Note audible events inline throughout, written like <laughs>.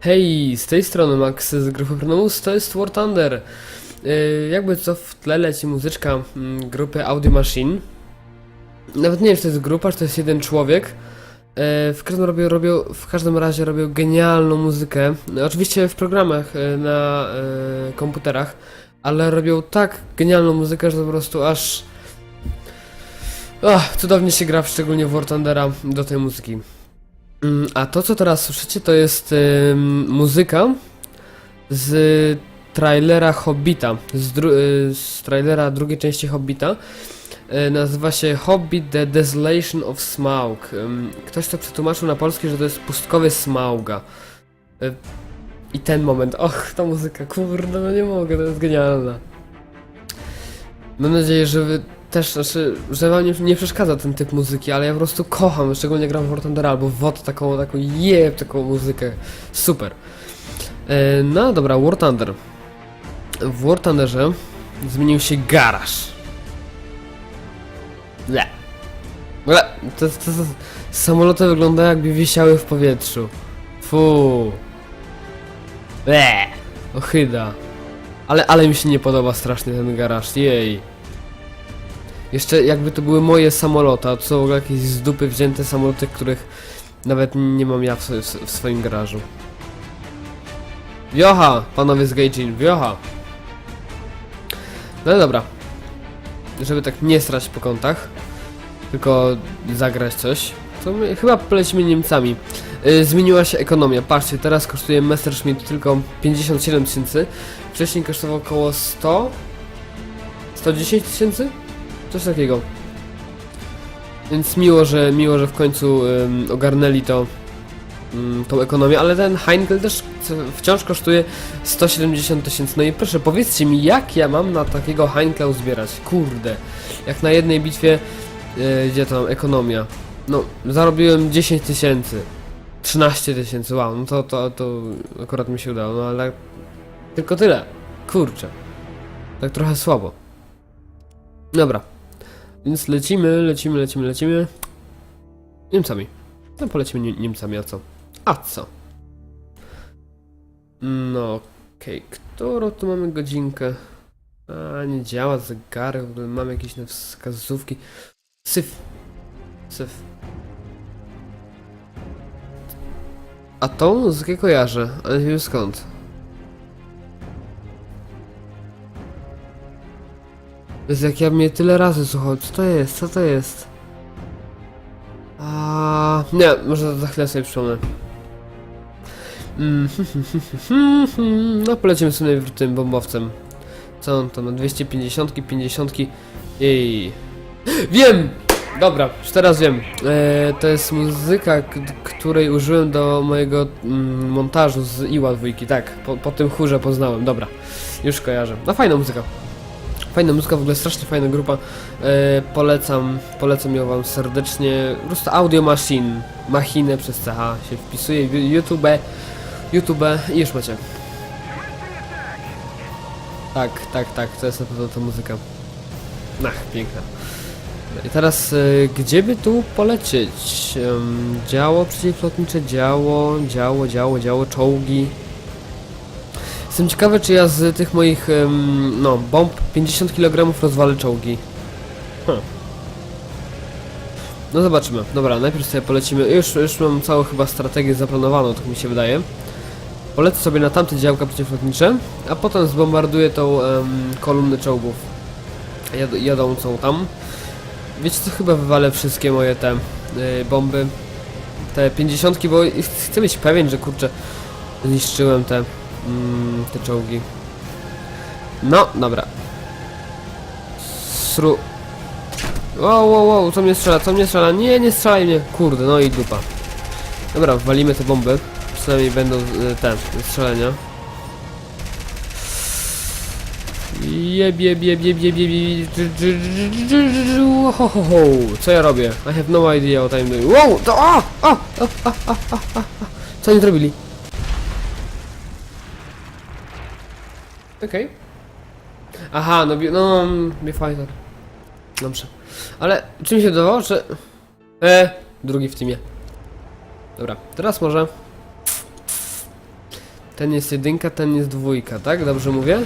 Hej, z tej strony Max z grupy Pronomus, to jest War Thunder. Yy, jakby co w tle leci muzyczka mm, grupy Audio Machine. Nawet nie wiem, czy to jest grupa, czy to jest jeden człowiek. Yy, w, każdym robią, robią, w każdym razie robią genialną muzykę. No, oczywiście w programach na komputerach, ale robią tak genialną muzykę, że po prostu aż. Ach, cudownie się gra, szczególnie w War Thundera, do tej muzyki. Mm, A to, co teraz słyszycie, to jest ym, muzyka z trailera Hobbita, z, dru- y, z trailera drugiej części Hobbita. Y, nazywa się Hobbit The Desolation of Smaug. Ktoś to przetłumaczył na polski, że to jest pustkowie Smauga. Y, I ten moment, och, ta muzyka, kurde, no nie mogę, to jest genialna. Mam nadzieję, że też, znaczy, że wam nie, nie przeszkadza ten typ muzyki, ale ja po prostu kocham, szczególnie gram w War Thunder albo WOT, taką, taką jeb, taką muzykę. Super. E, no dobra, War Thunder. W War Thunderze zmienił się garaż. Le. Le. To, samoloty wyglądają jakby wisiały w powietrzu. Fu. Le. Ochyda. Ale, ale mi się nie podoba strasznie ten garaż, jej. Jeszcze jakby to były moje samoloty, a to są jakieś z dupy wzięte samoloty, których nawet nie mam ja w, w, swoim garażu. Wiocha, panowie z Gaijin, wiocha. No dobra. Żeby tak nie strać po kątach, tylko zagrać coś, to my chyba polecimy Niemcami. Yy, zmieniła się ekonomia. Patrzcie, teraz kosztuje Messerschmitt tylko 57 tysięcy. Wcześniej kosztował około 100? 110 tysięcy? Coś takiego. Więc miło, że miło, że w końcu ym, ogarnęli to ym, tą ekonomię, ale ten Heinkel też wciąż kosztuje 170 tysięcy. No i proszę, powiedzcie mi, jak ja mam na takiego Heinkla uzbierać? Kurde, jak na jednej bitwie, yy, gdzie tam ekonomia? No, zarobiłem 10 tysięcy. 13 tysięcy, wow, no to, to, to akurat mi się udało, no ale tylko tyle. Kurczę. Tak trochę słabo. Dobra. Więc lecimy, lecimy, lecimy, lecimy. Niemcami. No polecimy nie, Niemcami, a co? A co? No okej, którą tu mamy godzinkę? A, nie działa zegarek, w ogóle mamy jakieś wskazówki. Syf. Syf. A tą muzykę kojarzę, ale nie wiem skąd. Jest jak ja mnie tyle razy słuchał. Co to jest? Co to jest? A nie, może za chwilę sobie przypomnę. Mm, No polecimy sobie tym bombowcem. Co on tam ma? 250, 50. Jej. Wiem! Dobra, już teraz wiem. E, to jest muzyka, której użyłem do mojego mm, montażu z Iła dwójki. Tak, po, po tym chórze poznałem. Dobra, już kojarzę. No fajna muzyka. Fajna muzyka, w ogóle strasznie fajna grupa. E, polecam, polecam ją wam serdecznie. Po prostu Audio Machine, machinę przez CH się wpisuje YouTube, YouTube i już macie. Tak, tak, tak, to jest na pewno ta muzyka. Ach, piękna. I teraz, e, gdzie by tu polecieć? Em, działo przeciwlotnicze, działo, działo, działo, działo, czołgi. Jestem ciekawy, czy ja z tych moich, em, no, bomb 50 kg rozwalę czołgi. Hm. No zobaczymy. Dobra, najpierw sobie polecimy. Już, już mam całą chyba strategię zaplanowaną, tak mi się wydaje. Polecę sobie na tamte działka przeciwlotnicze, a potem zbombarduję tą kolumnę czołgów jad jadącą tam. Wiecie co, chyba wywalę wszystkie moje te y, bomby. Te 50, bo chcę być pewien, że kurczę zniszczyłem te, mm, te czołgi. No, dobra. Sru... Wow, wow, wow, co mnie strzela, co mnie strzela? Nie, nie strzelaj mnie. Kurde, no i dupa. Dobra, walimy te bomby. Przynajmniej będą y, te strzelenia. Jeb, jeb, jeb, jeb, jeb, jeb, jeb. Co ja robię? I have no idea what I'm doing. Wow, to a, a, a, a, a, a, a. Co oni zrobili? Okej. Aha, no, bi- no, mnie fighter. Dobrze. Ale czy mi się wydawało, że... E, drugi w teamie. Dobra, teraz może... Ten jest jedynka, ten jest dwójka, tak? Dobrze mówię?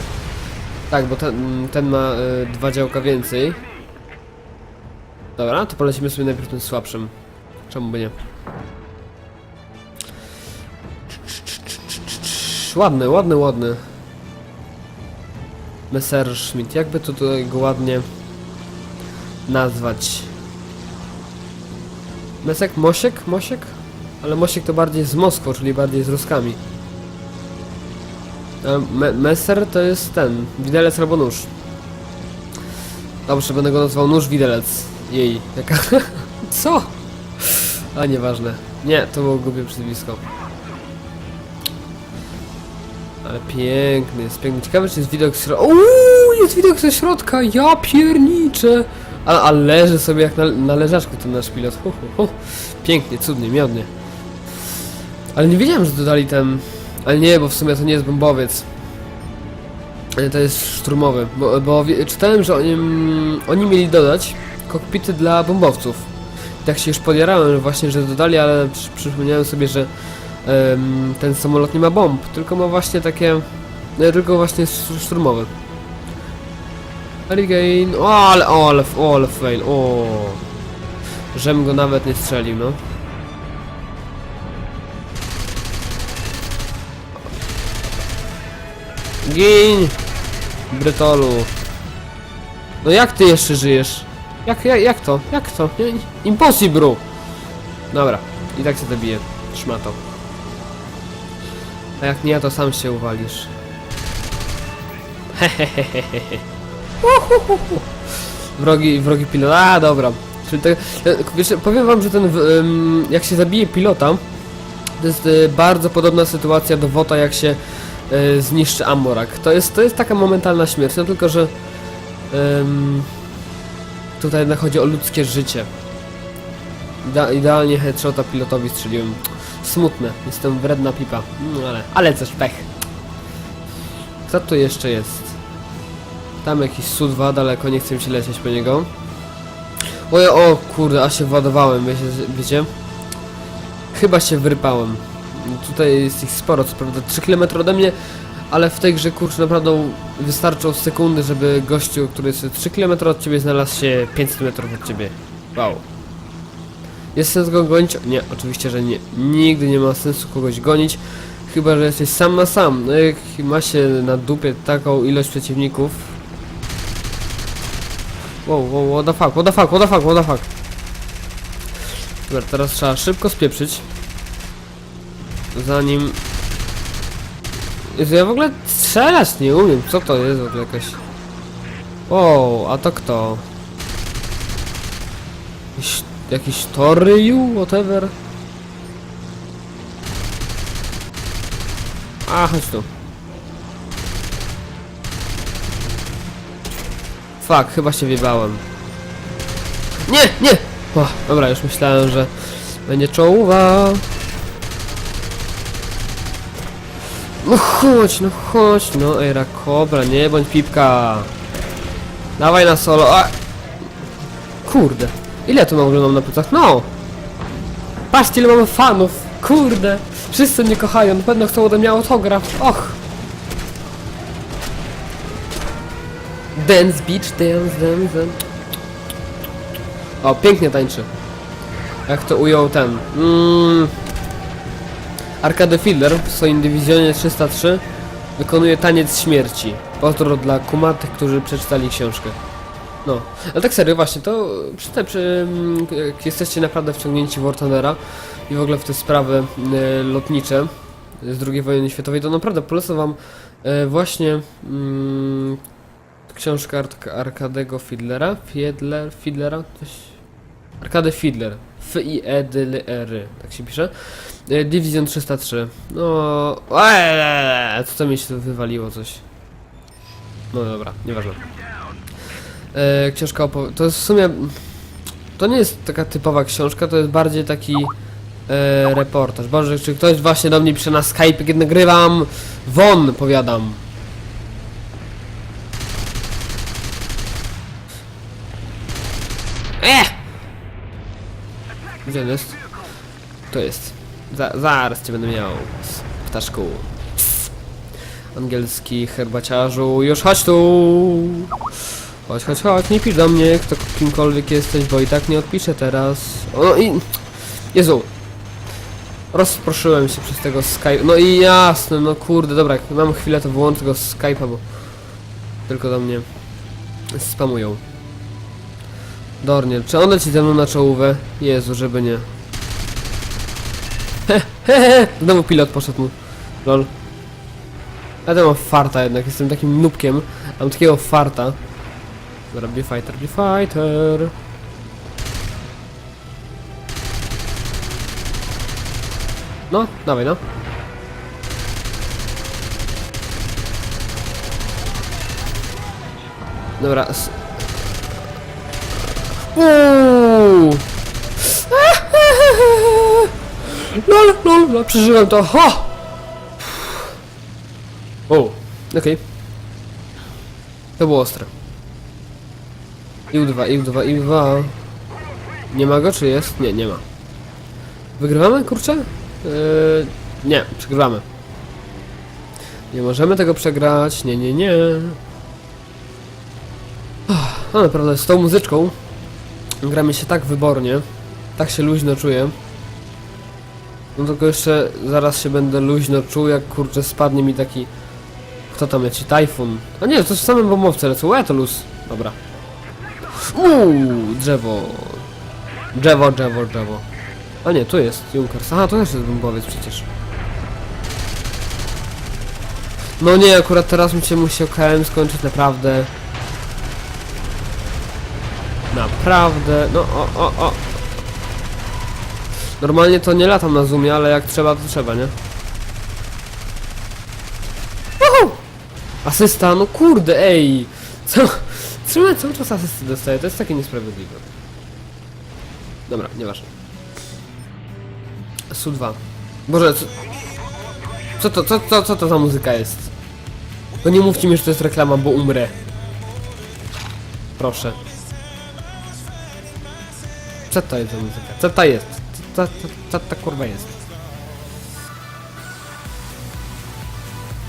Tak, bo ten, ten ma y, dwa działka więcej. Dobra, to polecimy sobie najpierw tym słabszym. Czemu by nie? Ładny, ładny, ładny. Messerschmitt, jakby to tutaj go ładnie nazwać? Mesek? Mosiek? Mosiek? Ale Mosiek to bardziej z Moskwą, czyli bardziej z Ruskami. A me Messer to jest ten, widelec albo nóż. Dobrze, będę go nazwał nóż widelec. Jej, jaka... <laughs> Co? A nieważne. Nie, to było głupie przyzwisko. Ale piękny, jest piękny. Ciekawe, czy jest widok z środka. Jest widok ze środka, ja pierniczę! A, a leży sobie jak na, na leżaczku ten nasz pilot. Hu, hu, hu. Pięknie, cudnie, miodnie. Ale nie wiedziałem, że dodali ten... Ale nie, bo w sumie to nie jest bombowiec. E, To jest szturmowy, bo, bo czytałem, że oni, oni mieli dodać kokpity dla bombowców. I tak się już podjarałem właśnie, że dodali, ale przy, przypomniałem sobie, że ten samolot nie ma bomb, tylko ma właśnie takie, no, tylko właśnie sz- szturmowy. Hurricane, o ale, o ale, o ale fail, o. Żem go nawet nie strzelił, no. Gin! Brytolu. No jak ty jeszcze żyjesz? Jak, jak, jak to? Jak to? Impossible! Dobra, i tak się zabiję. Szmato. A jak nie, to sam się uwalisz. Hehehehe. <laughs> Wrogi, wrogi pilot. A, dobra. Czyli tak, wiesz, powiem wam, że ten, jak się zabije pilota, to jest y, bardzo podobna sytuacja do WOTA, jak się y, zniszczy Amorak. To jest, to jest taka momentalna śmierć, no tylko, że ym, tutaj jednak chodzi o ludzkie życie. Idealnie headshota pilotowi strzeliłem. Smutne, jestem wredna pipa. No ale, ale coś pech. Kto tu jeszcze jest? Tam jakiś SU-2 daleko, nie chcę się lecieć po niego. Oje, o kurde, a się władowałem, wiecie, wiecie? Chyba się wyrypałem. Tutaj jest ich sporo, co prawda 3 km ode mnie, ale w tej grze kurczę naprawdę wystarczą sekundy, żeby gościu, który jest 3 km od ciebie znalazł się 500 metrów od ciebie. Wow. Jest sens go gonić? Nie, oczywiście, że nie. Nigdy nie ma sensu kogoś gonić, chyba że jesteś sam na sam. No jak ma się na dupie taką ilość przeciwników. Wow, wow, what the fuck, what the fuck, what the fuck, what the fuck. Dobra, teraz trzeba szybko spieprzyć. Zanim... Jezu, ja w ogóle strzelać nie umiem, co to jest w ogóle jakaś... Wow, a to kto? Jakiś Toryu, whatever? A, chodź tu. Fuck, chyba się wjebałem. Nie, nie! O, dobra, już myślałem, że będzie czołowa. No chodź, no chodź, no Era Cobra, nie bądź pipka. Dawaj na solo, a... Kurde, ile tu mam oglądam na plecach? No! Patrzcie ile mamy fanów, kurde! Wszyscy mnie kochają, na pewno chcą ode mnie autograf, och! Dance beach, dance, dance, dance. O, pięknie tańczy. Jak to ujął ten. Mm. Arcade Fiddler w swoim dywizjonie 303 wykonuje taniec śmierci. Pozdro dla kumatych, którzy przeczytali książkę. No, ale tak serio, właśnie, to przy, te, przy, jak jesteście naprawdę wciągnięci w War Thundera i w ogóle w te sprawy e, lotnicze z II wojny światowej, to naprawdę polecam wam e, właśnie mm, książkę Ark Arkadego Fiedlera, Fiedler, Fiedlera, coś... Arkady Fiedler, F-I-E-D-L-R, tak się pisze. E, Division 303, no... Eee, co to mi się wywaliło coś? No dobra, nieważne. E, książka opow... To jest w sumie... To nie jest taka typowa książka, to jest bardziej taki e, reportaż. Boże, czy ktoś właśnie do mnie pisze na Skype, kiedy nagrywam? Won, powiadam. Eh! Gdzie on jest? To jest. Za, zaraz cię będę miał. Ptaszku. Angielski herbaciarzu, już chodź tu! Chodź, chodź, chodź, nie pisz do mnie, kto kimkolwiek jesteś, bo i tak nie odpiszę teraz. O, no i... Jezu! Rozproszyłem się przez tego Skype. No i jasne, no kurde, dobra, jak mam chwilę, to wyłączę tego Skype'a, bo tylko do mnie spamują. Dorniel, czy on leci ze mną na czołówę? Jezu, żeby nie. He, he, he, znowu pilot poszedł mu. Lol. Ja mam farta jednak, jestem takim nubkiem. Mam takiego farta. Be fighter, be fighter. No, dawaj no. Dobra. Uuu. Lol, lol, lol, przeżyłem to. Ho! O, okej. To było ostre. IU2, IU2, IU2. Nie ma go, czy jest? Nie, nie ma. Wygrywamy, kurczę? Yy, nie, przegrywamy. Nie możemy tego przegrać. Nie, nie, nie. No naprawdę, z tą muzyczką gramy się tak wybornie. Tak się luźno czuję. No tylko jeszcze zaraz się będę luźno czuł, jak kurczę spadnie mi taki... Kto tam leci? Tajfun. A nie, to same bombowce lecą. E, to luz. Dobra. Uuu, drzewo. Drzewo, drzewo, drzewo. A nie, tu jest Junkers. Aha, to też jest bombowiec przecież. No nie, akurat teraz mi się musi KM skończyć, naprawdę. Naprawdę, no o, o, o. Normalnie to nie latam na zoomie, ale jak trzeba, to trzeba, nie? Uhu! Asysta, no kurde, ej! Co? Ja cały czas asysty dostaję? To jest takie niesprawiedliwe. Dobra, nieważne. SU-2. Boże, co... Co to, co, co, co to za muzyka jest? To nie mówcie mi, że to jest reklama, bo umrę. Proszę. Co to jest za muzyka? Co to jest? Co, co, co, co kurwa jest?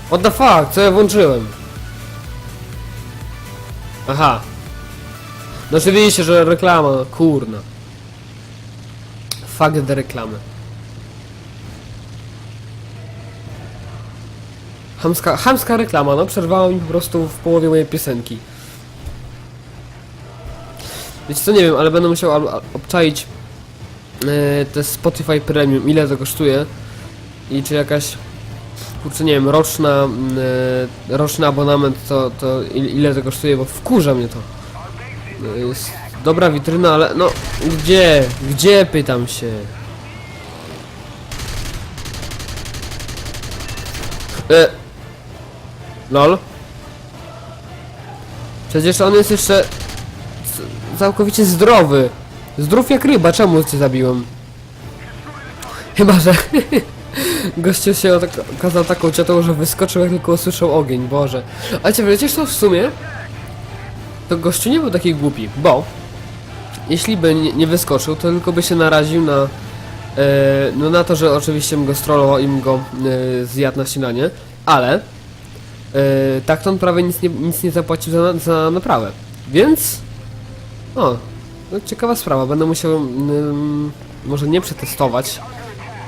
What the fuck? Co ja włączyłem? Aha. No oczywiście, że reklama, kurna. Fuck the reklamy. Hamska, hamska reklama, no przerwała mi po prostu w połowie mojej piosenki. Wiecie co, nie wiem, ale będę musiał obczaić e, te Spotify Premium, ile to kosztuje i czy jakaś, kurczę, nie wiem, roczna, e, roczny abonament, to, to il- ile to kosztuje, bo wkurza mnie to. E, Jest dobra witryna, ale no, gdzie, gdzie pytam się? E, lol. Przecież on jest jeszcze całkowicie zdrowy. Zdrów jak ryba, czemu cię zabiłem? Chyba, że <laughs> gościu się tak, okazał taką ciotą, że wyskoczył jak tylko usłyszał ogień, Boże. Ale cię wiecie co w sumie? To gościu nie był taki głupi, bo jeśli by nie, wyskoczył, to tylko by się naraził na e, no na to, że oczywiście go strollował i go e, zjadł na śniadanie, ale e, tak to on prawie nic nie, nic nie zapłacił za, za naprawę. Więc o, no ciekawa sprawa, będę musiał ym, może nie przetestować,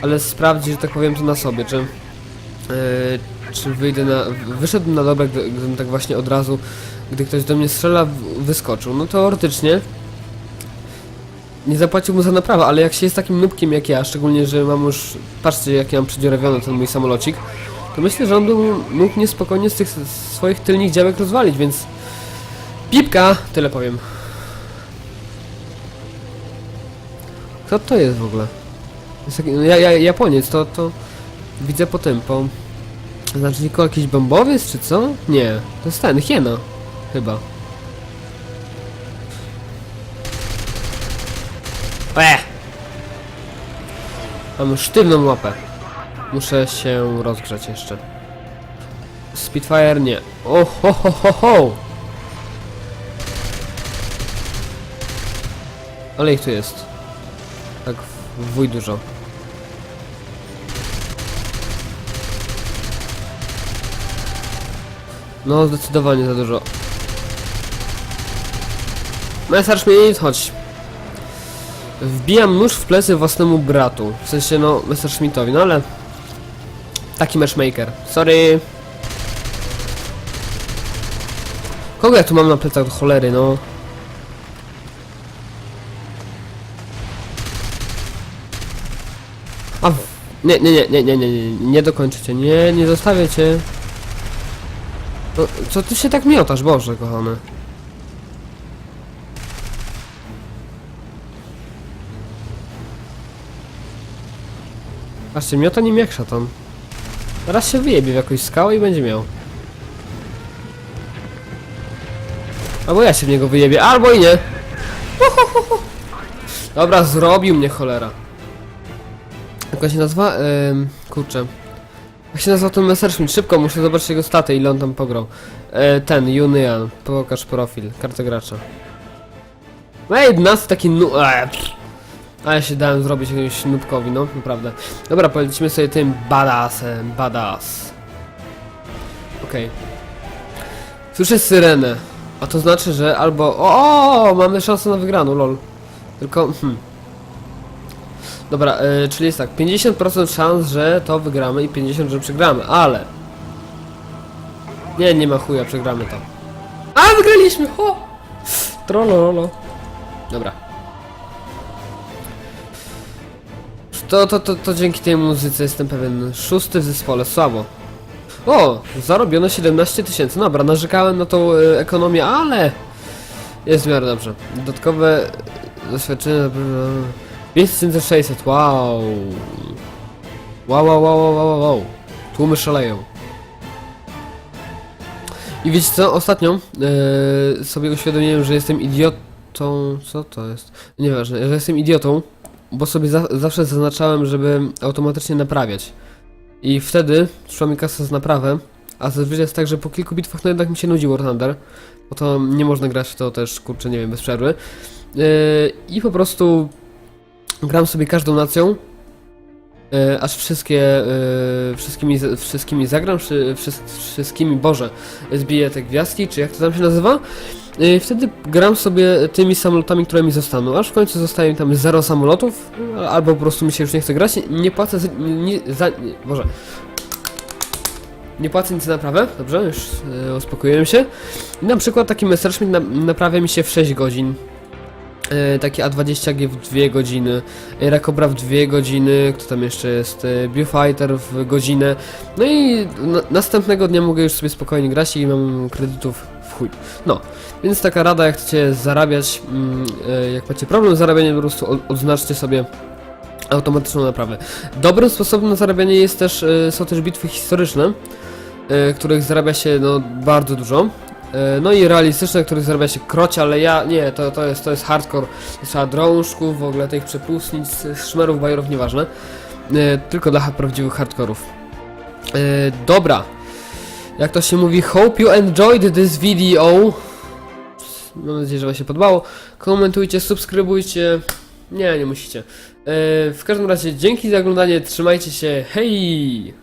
ale sprawdzić, że tak powiem to na sobie, czy, yy, czy wyjdę na, wyszedł na dobre, gdy- gdybym tak właśnie od razu, gdy ktoś do mnie strzela, wyskoczył, no teoretycznie nie zapłacił mu za naprawę, ale jak się jest takim nubkiem jak ja, szczególnie, że mam już, patrzcie jak ja mam przedziurawiony ten mój samolocik, to myślę, że on by mógł mnie spokojnie z tych swoich tylnych działek rozwalić, więc pipka, tyle powiem. Kto to jest w ogóle? Jest taki, no ja, ja, Japoniec, to, to widzę po tym, po... Tylko jakiś bombowiec, czy co? Nie, to jest ten, hiena. Chyba. E! Mam sztywną łapę. Muszę się rozgrzać jeszcze. Spitfire nie. O ho ho ho ho! Ale ich tu jest. Tak wuj dużo. No, zdecydowanie za dużo. Messerschmitt, chodź. Wbijam nóż w plecy własnemu bratu. W sensie, no, Messerschmittowi, no ale... Taki matchmaker. Sorry. Kogo ja tu mam na plecach do cholery, no? A, nie, nie, nie, nie, nie, nie, nie, nie dokończycie, nie, nie zostawię cię. No, co ty się tak miotasz, Boże, kochany? Patrzcie, miota nim jak szatan. Raz się wyjebie w jakąś skałę i będzie miał. Albo ja się w niego wyjebię, albo i nie. Dobra, zrobił mnie cholera. Jak on się nazywa? Ym, kurczę. Jak się nazywa ten Messerschmitt? Szybko, muszę zobaczyć jego statę, ile on tam pograł. E, ten, Union. Pokaż profil, kartę gracza. No 11 taki nu... Eee. A ja się dałem zrobić jakiegoś nubkowi, no, naprawdę. Dobra, polecimy sobie tym badassem, badass. Okej. Słyszę syrenę. A to znaczy, że albo... O, o, mamy szansę na wygraną, lol. Tylko, hmm. Dobra, y, czyli jest tak, 50% szans, że to wygramy i 50%, że przegramy, ale... Nie, nie ma chuja, przegramy to. A, wygraliśmy, ho! Trollolo. Dobra. To, to, to, to dzięki tej muzyce jestem pewien. Szósty w zespole, słabo. O, zarobione 17 tysięcy. Dobra, narzekałem na tą y, ekonomię, ale jest w miarę dobrze. Dodatkowe doświadczenie. 5600, wow. Wow, wow, wow, wow, wow, wow. Tłumy szaleją. I wiecie co, ostatnio yy, sobie uświadomiłem, że jestem idiotą... Co to jest? Nieważne, że jestem idiotą, bo sobie za zawsze zaznaczałem, żeby automatycznie naprawiać. I wtedy szła mi kasa z naprawę, a zazwyczaj jest tak, że po kilku bitwach no jednak mi się nudzi War Thunder, bo to nie można grać w to też, kurczę, nie wiem, bez przerwy. Yy, I po prostu gram sobie każdą nacją, yy, aż wszystkie, yy, wszystkimi, wszystkimi zagram, wszy, wszystkimi, Boże, zbiję te gwiazdki, czy jak to tam się nazywa. Yy, wtedy gram sobie tymi samolotami, które mi zostaną, aż w końcu zostaje mi tam zero samolotów, albo po prostu mi się już nie chce grać, nie płacę za, nie, za nie, Boże. Nie płacę nic za naprawę, dobrze, już yy, uspokoiłem się. I na przykład taki Messerschmitt na, naprawia mi się w 6 godzin. E, taki A20G w 2 godziny, e, Rakobra w 2 godziny, kto tam jeszcze jest, e, Viewfighter w godzinę, no i na, następnego dnia mogę już sobie spokojnie grać i mam kredytów w chuj. No, więc taka rada, jak chcecie zarabiać, mm, jak macie problem z zarabianiem, po prostu od- odznaczcie sobie automatyczną naprawę. Dobrym sposobem na zarabianie jest też, są też bitwy historyczne, których zarabia się no, bardzo dużo. E, No i realistyczne, których zarabia się krocie, ale ja nie, to, to, jest, to jest hardcore. Trzeba drążków, w ogóle tych przepustnic, szmerów, bajerów, nieważne. E, Tylko dla prawdziwych hardkorów. E, Dobra. Jak to się mówi, hope you enjoyed this video. Mam nadzieję, że wam się podobało. Komentujcie, subskrybujcie. Nie, nie musicie. W każdym razie dzięki za oglądanie, trzymajcie się, hej!